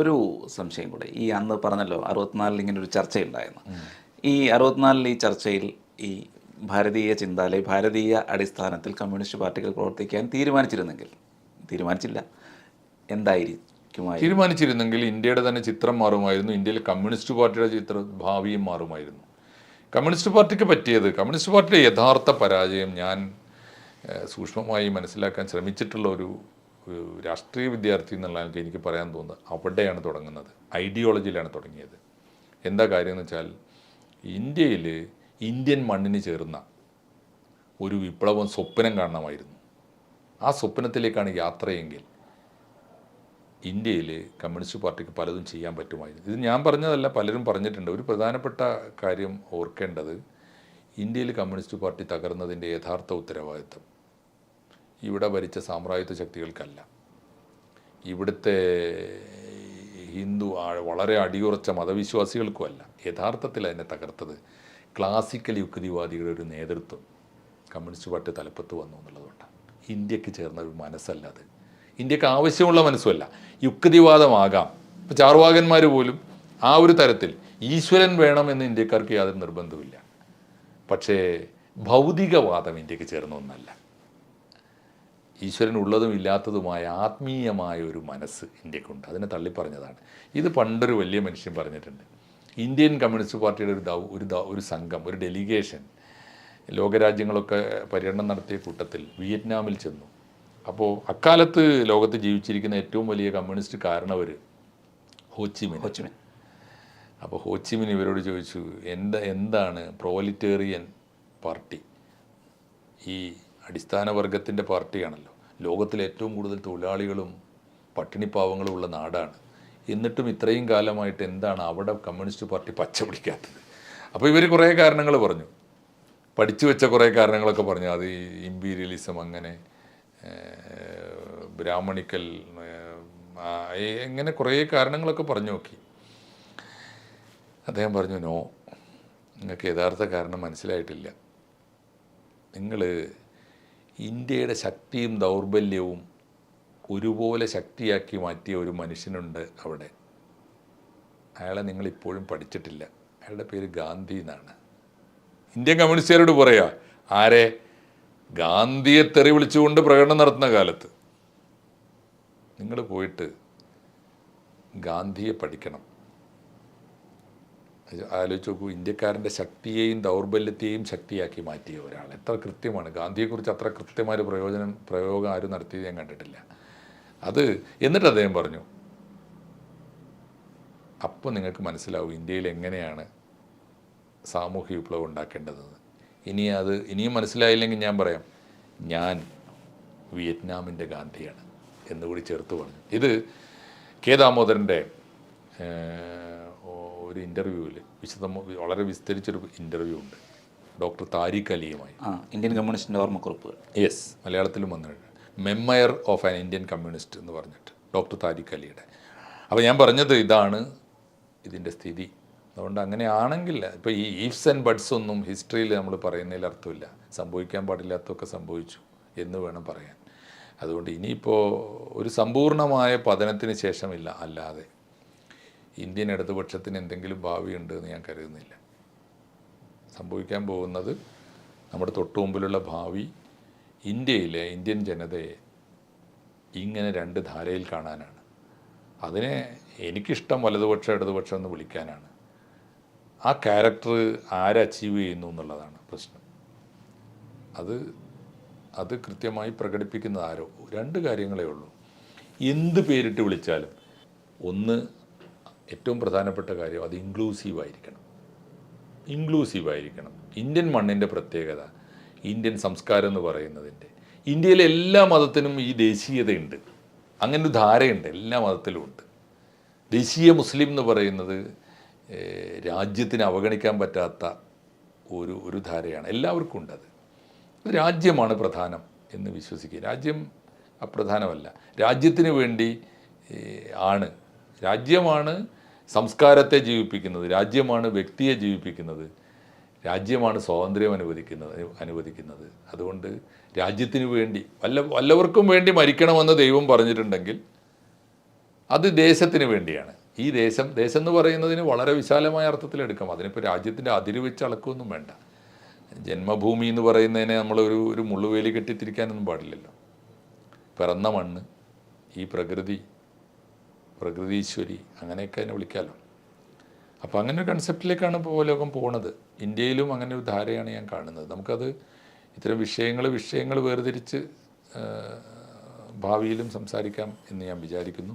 ഒരു സംശയം കൂടെ. ഈ അന്ന് പറഞ്ഞല്ലോ അറുപത്തിനാലിൽ ഇങ്ങനെ ഒരു ചർച്ചയുണ്ടായിരുന്നു. ഈ അറുപത്തിനാലിൽ ഈ ചർച്ചയിൽ ഈ ഭാരതീയ ചിന്താലയ ഭാരതീയ അടിസ്ഥാനത്തിൽ കമ്മ്യൂണിസ്റ്റ് പാർട്ടികൾ പ്രവർത്തിക്കാൻ തീരുമാനിച്ചിരുന്നെങ്കിൽ തീരുമാനിച്ചില്ല എന്തായിരിക്കും തീരുമാനിച്ചിരുന്നെങ്കിൽ ഇന്ത്യയുടെ തന്നെ ചിത്രം മാറുമായിരുന്നു ഇന്ത്യയിലെ കമ്മ്യൂണിസ്റ്റ് പാർട്ടിയുടെ ചിത്രം ഭാവിയും മാറുമായിരുന്നു. കമ്മ്യൂണിസ്റ്റ് പാർട്ടിക്ക് പറ്റിയത് കമ്മ്യൂണിസ്റ്റ് പാർട്ടിയുടെ യഥാർത്ഥ പരാജയം ഞാൻ സൂക്ഷ്മമായി മനസ്സിലാക്കാൻ ശ്രമിച്ചിട്ടുള്ള ഒരു ഒരു രാഷ്ട്രീയ വിദ്യാർത്ഥി എന്നുള്ള എനിക്ക് പറയാൻ തോന്നുന്നത് അവിടെയാണ് തുടങ്ങുന്നത്. ഐഡിയോളജിയിലാണ് തുടങ്ങിയത്. എന്താ കാര്യം എന്ന് വെച്ചാൽ ഇന്ത്യയിൽ ഇന്ത്യൻ മണ്ണിന് ചേർന്ന ഒരു വിപ്ലവം സ്വപ്നം കാണണമായിരുന്നു ആ സ്വപ്നത്തിലേക്കാണ് യാത്രയെങ്കിൽ ഇന്ത്യയിൽ കമ്മ്യൂണിസ്റ്റ് പാർട്ടിക്ക് പലതും ചെയ്യാൻ പറ്റുമായിരുന്നു. ഇത് ഞാൻ പറഞ്ഞതല്ല പലരും പറഞ്ഞിട്ടുണ്ട്. ഒരു പ്രധാനപ്പെട്ട കാര്യം ഓർക്കേണ്ടത് ഇന്ത്യയിൽ കമ്മ്യൂണിസ്റ്റ് പാർട്ടി തകർന്നതിന്റെ യഥാർത്ഥ ഉത്തരവാദിത്വം. ഇവിടെ ഭരിച്ച സാമ്രാജ്യത്വ ശക്തികൾക്കല്ല. ഇവിടുത്തെ ഹിന്ദു വളരെ അടിയുറച്ച മതവിശ്വാസികൾക്കുമല്ല യഥാർത്ഥത്തിൽ അതിനെ തകർത്തത് ക്ലാസിക്കൽ യുക്തിവാദികളുടെ ഒരു നേതൃത്വം കമ്മ്യൂണിസ്റ്റ് പാർട്ടി തലപ്പത്ത് വന്നു എന്നുള്ളതുകൊണ്ടാണ്. ഇന്ത്യയ്ക്ക് ചേർന്ന ഒരു മനസ്സല്ല അത്. ഇന്ത്യയ്ക്ക് ആവശ്യമുള്ള മനസ്സുമല്ല. യുക്തിവാദമാകാം. ഇപ്പോൾ ചാർവാകന്മാർ പോലും ആ ഒരു തരത്തിൽ ഈശ്വരൻ വേണമെന്ന് ഇന്ത്യക്കാർക്ക് യാതൊരു നിർബന്ധമില്ല പക്ഷേ ഭൗതികവാദം ഇന്ത്യയ്ക്ക് ചേർന്ന ഒന്നല്ല. ഈശ്വരൻ ഉള്ളതും ഇല്ലാത്തതുമായ ആത്മീയമായ ഒരു മനസ്സ് ഇന്ത്യക്കുണ്ട്. അതിനെ തള്ളിപ്പറഞ്ഞതാണ്. ഇത് പണ്ടൊരു വലിയ മനുഷ്യൻ പറഞ്ഞിട്ടുണ്ട്. ഇന്ത്യൻ കമ്മ്യൂണിസ്റ്റ് പാർട്ടിയുടെ ഒരു ദൗ ഒരു ദൗ ഒരു സംഘം ഒരു ഡെലിഗേഷൻ ലോകരാജ്യങ്ങളൊക്കെ പര്യടനം നടത്തിയ കൂട്ടത്തിൽ വിയറ്റ്നാമിൽ ചെന്നു. അപ്പോൾ അക്കാലത്ത് ലോകത്ത് ജീവിച്ചിരിക്കുന്ന ഏറ്റവും വലിയ കമ്മ്യൂണിസ്റ്റ് കാരണവർ ഹോച്ചിമിൻ. ഹോച്ചിമിൻ. അപ്പോൾ ഹോച്ചിമിൻ ഇവരോട് ചോദിച്ചു എന്താ എന്താണ് പ്രോലിറ്റേറിയൻ പാർട്ടി? ഈ അടിസ്ഥാന വർഗത്തിന്റെ പാർട്ടിയാണല്ലോ. ലോകത്തിലെ ഏറ്റവും കൂടുതൽ തൊഴിലാളികളും പട്ടിണിപ്പാവങ്ങളും ഉള്ള നാടാണ്. എന്നിട്ടും ഇത്രയും കാലമായിട്ട് എന്താണ് അവിടെ കമ്മ്യൂണിസ്റ്റ് പാർട്ടി പച്ച പിടിക്കാത്തത് അപ്പോൾ ഇവർ കുറേ കാരണങ്ങൾ പറഞ്ഞു. പഠിച്ചു വെച്ച കുറേ കാരണങ്ങളൊക്കെ പറഞ്ഞു. അത് ഈ ഇമ്പീരിയലിസം അങ്ങനെ ബ്രാഹ്മണിക്കൽ ഇങ്ങനെ കുറേ കാരണങ്ങളൊക്കെ പറഞ്ഞു നോക്കി. അദ്ദേഹം പറഞ്ഞു നോ നിങ്ങൾക്ക് യഥാർത്ഥ കാരണം മനസ്സിലായിട്ടില്ല. നിങ്ങൾ ഇന്ത്യയുടെ ശക്തിയും ദൗർബല്യവും ഒരുപോലെ ശക്തിയാക്കി മാറ്റിയ ഒരു മനുഷ്യനുണ്ട് അവിടെ. അയാളെ നിങ്ങളിപ്പോഴും പഠിച്ചിട്ടില്ല. അയാളുടെ പേര് ഗാന്ധി എന്നാണ്. ഇന്ത്യൻ കമ്മ്യൂണിസ്റ്റുകാരോട് പറയാ ആരെ ഗാന്ധിയെ തെറി വിളിച്ചുകൊണ്ട് പ്രകടനം നടത്തുന്ന കാലത്ത് നിങ്ങൾ പോയിട്ട് ഗാന്ധിയെ പഠിക്കണം. ആലോചിച്ച് നോക്കൂ ഇന്ത്യക്കാരന്റെ ശക്തിയെയും ദൗർബല്യത്തെയും ശക്തിയാക്കി മാറ്റിയ ഒരാൾ. എത്ര കൃത്യമാണ്. ഗാന്ധിയെക്കുറിച്ച് അത്ര കൃത്യമായ പ്രയോജനം പ്രയോഗം ആരും നടത്തിയത് ഞാൻ കണ്ടിട്ടില്ല. അത് എന്നിട്ട് അദ്ദേഹം പറഞ്ഞു അപ്പോൾ നിങ്ങൾക്ക് മനസ്സിലാവും ഇന്ത്യയിൽ എങ്ങനെയാണ് സാമൂഹ്യ വിപ്ലവം ഉണ്ടാക്കേണ്ടതെന്ന് ഇനി അത് ഇനിയും മനസ്സിലായില്ലെങ്കിൽ ഞാൻ പറയാം ഞാൻ വിയറ്റ്നാമിന്റെ ഗാന്ധിയാണ് എന്നുകൂടി ചേർത്ത് പറഞ്ഞു. ഇത് കെ ദാമോദരന്റെ ഒരു ഇന്റർവ്യൂവിൽ വിശദം വളരെ വിസ്തരിച്ചൊരു ഇന്റർവ്യൂ ഉണ്ട്. ഡോക്ടർ താരിഖ് അലിയുമായി. ആ ഇന്ത്യൻ കമ്മ്യൂണിസ്റ്റിന്റെ ഓർമ്മക്കുറിപ്പ് യെസ് മലയാളത്തിലും വന്നിട്ടുണ്ട്. Memoir of an Indian communist എന്ന് പറഞ്ഞിട്ട് ഡോക്ടർ താരിഖ് അലിയുടെ. അപ്പോൾ ഞാൻ പറഞ്ഞത് ഇതാണ് ഇതിന്റെ സ്ഥിതി. അതുകൊണ്ട് അങ്ങനെയാണെങ്കിൽ ഇപ്പോൾ ഈ ഈഫ്സ് ആൻഡ് ബഡ്സ് ഒന്നും ഹിസ്റ്ററിയിൽ നമ്മൾ പറയുന്നതിൽ അർത്ഥമില്ല. സംഭവിക്കാൻ പാടില്ലാത്തതൊക്കെ സംഭവിച്ചു എന്ന് വേണം പറയാൻ. അതുകൊണ്ട് ഇനിയിപ്പോൾ ഒരു സമ്പൂർണമായ പതനത്തിന് ശേഷമില്ല അല്ലാതെ. ഇന്ത്യൻ ഇടതുപക്ഷത്തിന് എന്തെങ്കിലും ഭാവിയുണ്ട് എന്ന് ഞാൻ കരുതുന്നില്ല. സംഭവിക്കാൻ പോകുന്നത് നമ്മുടെ തൊട്ടുമുമ്പിലുള്ള ഭാവി ഇന്ത്യയിലെ ഇന്ത്യൻ ജനതയെ ഇങ്ങനെ രണ്ട് ധാരയിൽ കാണാനാണ്. അതിനെ എനിക്കിഷ്ടം വലതുപക്ഷം ഇടതുപക്ഷം എന്ന് വിളിക്കാനാണ്. ആ ക്യാരക്ടർ ആര് അച്ചീവ് ചെയ്യുന്നു എന്നുള്ളതാണ് പ്രശ്നം. അത് അത് കൃത്യമായി പ്രകടിപ്പിക്കുന്നത് ആരോ? രണ്ട് കാര്യങ്ങളേ ഉള്ളൂ. എന്ത് പേരിട്ട് വിളിച്ചാലും ഒന്ന് ഏറ്റവും പ്രധാനപ്പെട്ട കാര്യം അത് ഇൻക്ലൂസീവ് ആയിരിക്കണം. ഇൻക്ലൂസീവ് ആയിരിക്കണം. ഇന്ത്യൻ മണ്ണിന്റെ പ്രത്യേകത ഇന്ത്യൻ സംസ്കാരം എന്ന് പറയുന്നതിന്റെ. ഇന്ത്യയിലെ എല്ലാ മതത്തിനും ഈ ദേശീയതയുണ്ട്. അങ്ങനെ ഒരു ധാരയുണ്ട് എല്ലാ മതത്തിലും ഉണ്ട്. ദേശീയ മുസ്ലിം എന്ന് പറയുന്നത് രാജ്യത്തിന് അവഗണിക്കാൻ പറ്റാത്ത ഒരു ഒരു ധാരയാണ്. എല്ലാവർക്കും ഉണ്ട് അത്. രാജ്യമാണ് പ്രധാനം എന്ന് വിശ്വസിക്കുക. രാജ്യം അപ്രധാനമല്ല. രാജ്യത്തിന് വേണ്ടി ആണ്. രാജ്യമാണ് സംസ്കാരത്തെ ജീവിപ്പിക്കുന്നത് രാജ്യമാണ് വ്യക്തിയെ ജീവിപ്പിക്കുന്നത് രാജ്യമാണ് സ്വാതന്ത്ര്യം അനുവദിക്കുന്നത് അനുവദിക്കുന്നത്. അതുകൊണ്ട് രാജ്യത്തിന് വേണ്ടി വല്ല വല്ലവർക്കും വേണ്ടി മരിക്കണമെന്ന് ദൈവം പറഞ്ഞിട്ടുണ്ടെങ്കിൽ അത് ദേശത്തിന് വേണ്ടിയാണ്. ഈ ദേശം ദേശം എന്ന് പറയുന്നതിന് വളരെ വിശാലമായ അർത്ഥത്തിൽ എടുക്കാം. അതിനിപ്പോൾ രാജ്യത്തിന്റെ അതിര് വെച്ച് അളക്കുമൊന്നും വേണ്ട. ജന്മഭൂമി എന്ന് പറയുന്നതിനെ നമ്മൾ ഒരു ഒരു മുള്ളുവേലി കെട്ടിത്തിരിക്കാനൊന്നും പാടില്ലല്ലോ. പിറന്ന മണ്ണ് ഈ പ്രകൃതി പ്രകൃതീശ്വരി അങ്ങനെയൊക്കെ അതിനെ വിളിക്കാമല്ലോ അപ്പോൾ അങ്ങനെ ഒരു കൺസെപ്റ്റിലേക്കാണ് ഇപ്പോൾ ലോകം പോണത്. ഇന്ത്യയിലും അങ്ങനെ ഒരു ധാരയാണ് ഞാൻ കാണുന്നത്. നമുക്കത് ഇത്തരം വിഷയങ്ങൾ വിഷയങ്ങൾ വേർതിരിച്ച് ഭാവിയിലും സംസാരിക്കാം എന്ന് ഞാൻ വിചാരിക്കുന്നു.